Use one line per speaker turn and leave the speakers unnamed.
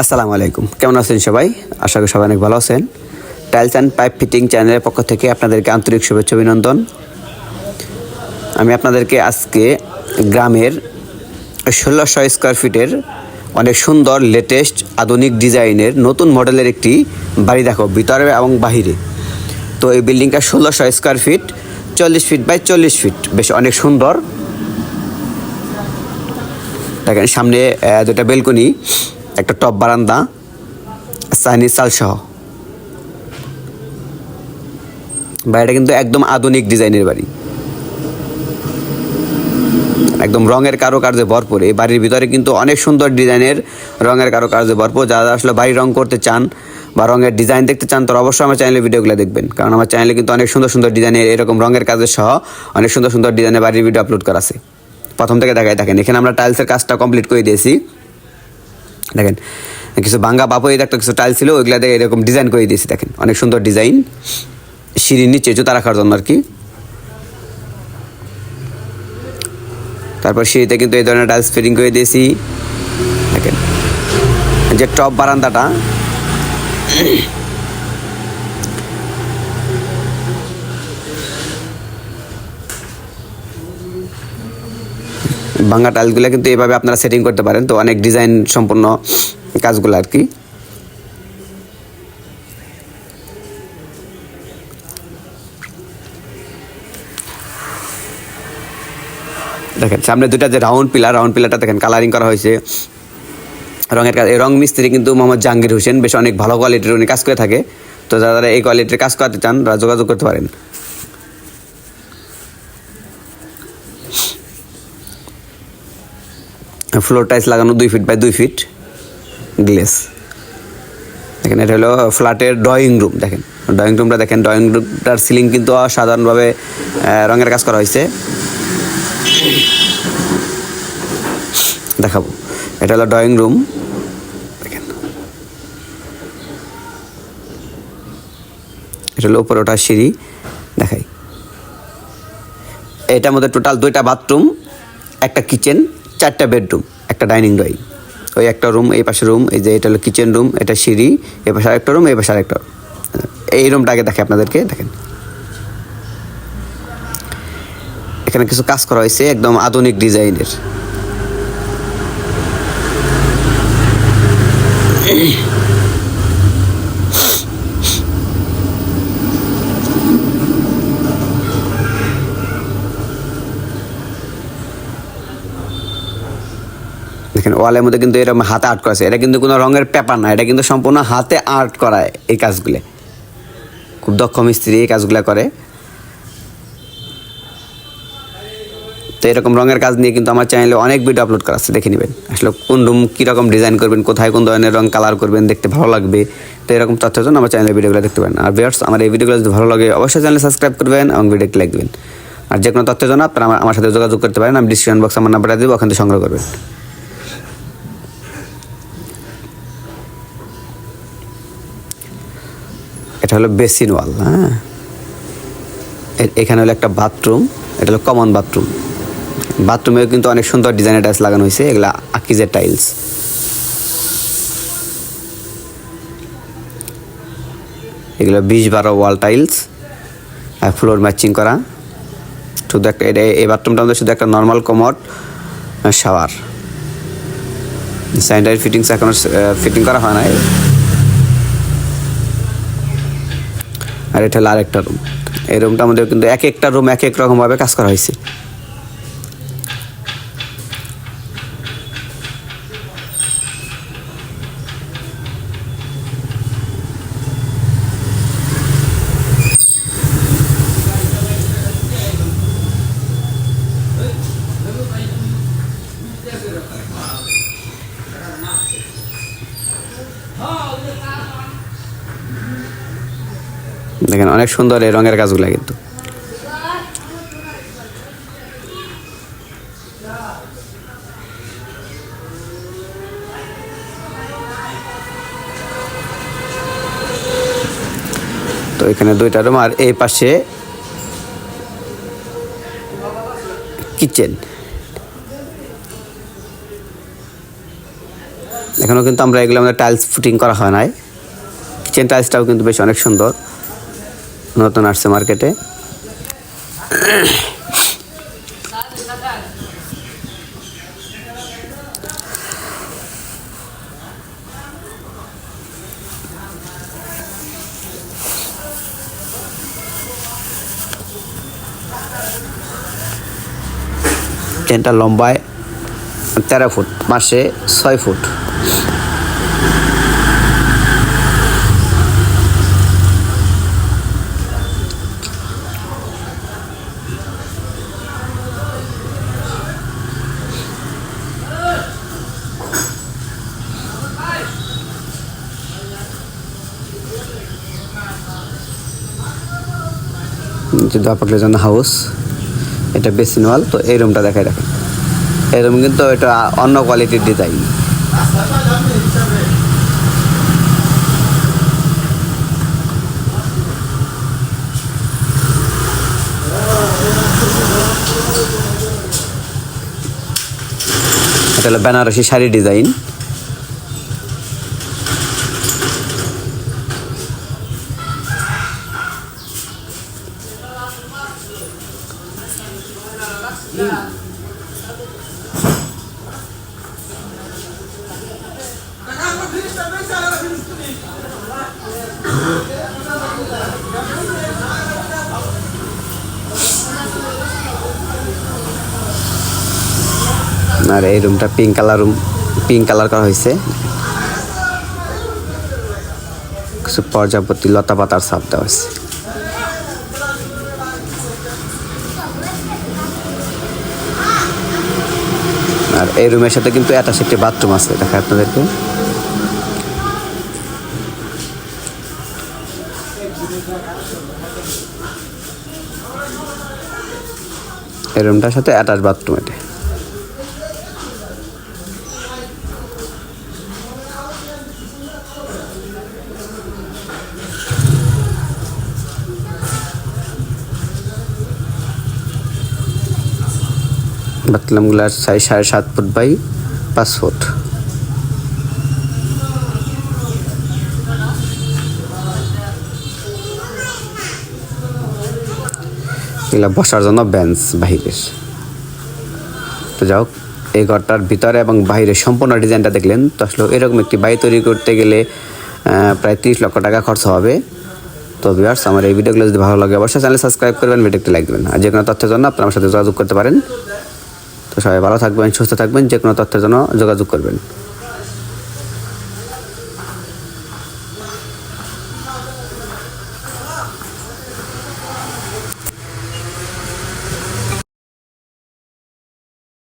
আসসালামু আলাইকুম। কেমন আছেন সবাই? আশা করি সবাই অনেক ভালো আছেন। টাইলস অ্যান্ড পাইপ ফিটিং চ্যানেলের পক্ষ থেকে আপনাদেরকে আন্তরিক শুভেচ্ছা, অভিনন্দন। আমি আপনাদেরকে আজকে গ্রামের ষোলোশো স্কোয়ার ফিটের অনেক সুন্দর লেটেস্ট আধুনিক ডিজাইনের নতুন মডেলের একটি বাড়ি দেখো, ভিতরে এবং বাহিরে। তো এই বিল্ডিংটা ষোলোশো স্কোয়ার ফিট চল্লিশ ফিট বাই চল্লিশ ফিট বেশ অনেক সুন্দর। দেখেন সামনে দুটা বেলকনি। একটা টপ বারান্দা, চাইনিজ চাল সহ। বাড়িটা কিন্তু একদম আধুনিক ডিজাইনের বাড়ি। একদম রঙের কারুকার্যে ভরপুর। এই বাড়ির ভিতরে কিন্তু অনেক সুন্দর ডিজাইনের রঙের কারুকার্যে ভরপুর। যারা আসলে বাড়ি রং করতে চান বা রঙের ডিজাইন দেখতে চান, তারা অবশ্যই আমার চ্যানেলের ভিডিওগুলো দেখবেন। কারণ আমার চ্যানেলে কিন্তু অনেক সুন্দর সুন্দর ডিজাইনের এরকম রঙের কাজের সহ অনেক সুন্দর সুন্দর ডিজাইনের বাড়ির ভিডিও আপলোড করা আছে। প্রথম থেকে দেখাই থাকেন। এখানে আমরা টাইলসের কাজটা কমপ্লিট করে দিয়েছি। দেখেন, কিছু ভাঙ্গা বাপ হয়ে একটা কিছু টাইল ছিল, ওইগুলা দিয়ে এরকম ডিজাইন করে দিয়েছি, দেখেন। অনেক সুন্দর ডিজাইন সিঁড়ির নিচে জুতা রাখার জন্য আর কি। তারপর সিঁড়িতে কিন্তু এই ধরনের টাইলস ফিটিং করে দিয়েছি। দেখেন যে টপ বারান্দাটা ভাঙ্গা টাইলসগুলো কিন্তু এভাবে আপনারা সেটিং করতে পারেন। তো অনেক ডিজাইন সম্পূর্ণ কাজগুলো আর কি। দেখেন, সামনে দুটা যে রাউন্ড পিলার রাউন্ড পিলারটা দেখেন কালারিং করা হয়েছে। রঙের কাজ রং মিস্ত্রি কিন্তু মোহাম্মদ জাহাঙ্গীর হোসেন, বেশ অনেক ভালো কোয়ালিটির উনি কাজ করে থাকে। তো যারা যারা এই কোয়ালিটির কাজ করাতে চান, তারা যোগাযোগ করতে পারেন। ফ্লোর টাইলস লাগানো দুই ফিট বাই দুই ফিট গ্লেস দেখেন, এটা হলো ফ্ল্যাটের ড্রয়িং রুম দেখেন। ড্রয়িং রুমটা দেখেন ড্রয়িং রুমটার সিলিং কিন্তু সাধারণভাবে রঙের কাজ করা হয়েছে। দেখাবো। এটা হলো ড্রয়িং রুম দেখেন। এটা হলো উপরে ওঠার সিঁড়ি। দেখাই। এটার মধ্যে টোটাল দুইটা বাথরুম একটা কিচেন চারটা বেডরুম, একটা ডাইনিং ড্রয়িং ওই একটা রুম, এই পাশে রুম, এই যে এটা হলো কিচেন রুম, এটা সিঁড়ি, এ পাশে আরেকটা রুম এই পাশে আরেকটা রুম। এই রুমটা আগে দেখে আপনাদেরকে দেখেন। এখানে কিছু কাজ করা হয়েছে, একদম আধুনিক ডিজাইনের। ওয়ালের মধ্যে কিন্তু এরকম হাতে আর্ট করা আছে। এটা কিন্তু কোনো রঙের পেপার না, এটা কিন্তু সম্পূর্ণ হাতে আর্ট করা এই কাজগুলো। খুব দক্ষ মিস্ত্রি এই কাজগুলো করে। তো এরকম রঙের কাজ নিয়ে কিন্তু আমার চ্যানেলে অনেক ভিডিও আপলোড করা আছে, দেখে নেবেন। আসলে কোন রুম কীরকম ডিজাইন করবেন, কোথায় কোন ধরনের রং কালার করবেন, দেখতে ভালো লাগবে। তো এরকম তথ্যের জন্য আমার চ্যানেলের ভিডিওগুলো দেখতে পারেন। আর ভিউয়ার্স আমার এই ভিডিওগুলো যদি ভালো লাগে, অবশ্যই চ্যানেল সাবস্ক্রাইব করবেন এবং ভিডিওটি লাইক দেবেন। আর যে কোনো তথ্যের জন্য আপনারা আমার সাথে যোগাযোগ করতে পারেন। আমি ডিসক্রিপশন বক্স আমার নাম্বারটা দেবো ওখান থেকে সংগ্রহ করবেন। এটা হলো বেসিন ওয়াল হ্যাঁ? এখানে হলো একটা বাথরুম, এটা হলো কমন বাথরুম। বাথরুমেও কিন্তু অনেক সুন্দর ডিজাইনের টাইলস লাগানো হয়েছে, এগুলা আকিজের টাইলস। এগুলো বিশ বারো ওয়াল টাইলস, আর ফ্লোর ম্যাচিং করা। শুধু একটা এটা এই বাথরুমটা আমাদের শুধু একটা normal commode shower. Sanitary fittings এখনও ফিটিং করা হয় না আর এটা হলো আরেকটা রুম এই রুমটা আমাদের কিন্তু এক একটা রুম এক এক রকমভাবে কাজ করা হয়েছে। দেখেন অনেক সুন্দর এই রঙের কাজগুলো কিন্তু। তো এখানে দুইটা রুম আর এই পাশে কিচেন। এখনও কিন্তু আমরা এগুলো আমাদের টাইলস ফুটিং করা হয় নাই। কিচেন টাইলসটাও কিন্তু বেশ অনেক সুন্দর। নতুন আসছে মার্কেটে কিচেনটা লম্বায় তেরো ফুট মাসে ছয় ফুট। যে জন্য হাউস, এটা বেসিন ওয়াল, তো এই রুমটা দেখাই রাখেন এই রুম কিন্তু এটা অন্য কোয়ালিটির ডিজাইন এটা হলো বেনারসি শাড়ি ডিজাইন আর এই রুমটা pink colour room pink colour করা হয়েছে। কিছু প্রজাপতি লতা পাতার ছাপ দেওয়া হয়েছে। এই রুমের সাথে কিন্তু অ্যাটাচ একটি বাথরুম আছে দেখা আপনাদেরকে। এই রুমটার সাথে অ্যাটাচ বাথরুম এটা। বাতলামগুলার সাইজ সাড়ে সাত ফুট বাই পাঁচ ফুট। এগুলা বসার জন্য বেঞ্চ বাহিরের। তো যাও এই ঘরটার ভিতরে এবং বাইরে সম্পূর্ণ ডিজাইনটা দেখলেন। তো আসলে এরকম একটি বাড়ি তৈরি করতে গেলে প্রায় তিরিশ লক্ষ টাকা খরচ হবে। তো ভিউয়ার্স আমার এই ভিডিওগুলো যদি ভালো লাগে, অবশ্যই চ্যানেল সাবস্ক্রাইব করবেন ভিডিওটি লাইক দেবেন। আর যে কোনো তথ্যের জন্য আপনার আমার সাথে যোগাযোগ করতে পারেন। তো সবাই ভালো থাকবেন সুস্থ থাকবেন যে কোনো তথ্যের জন্য যোগাযোগ করবেন।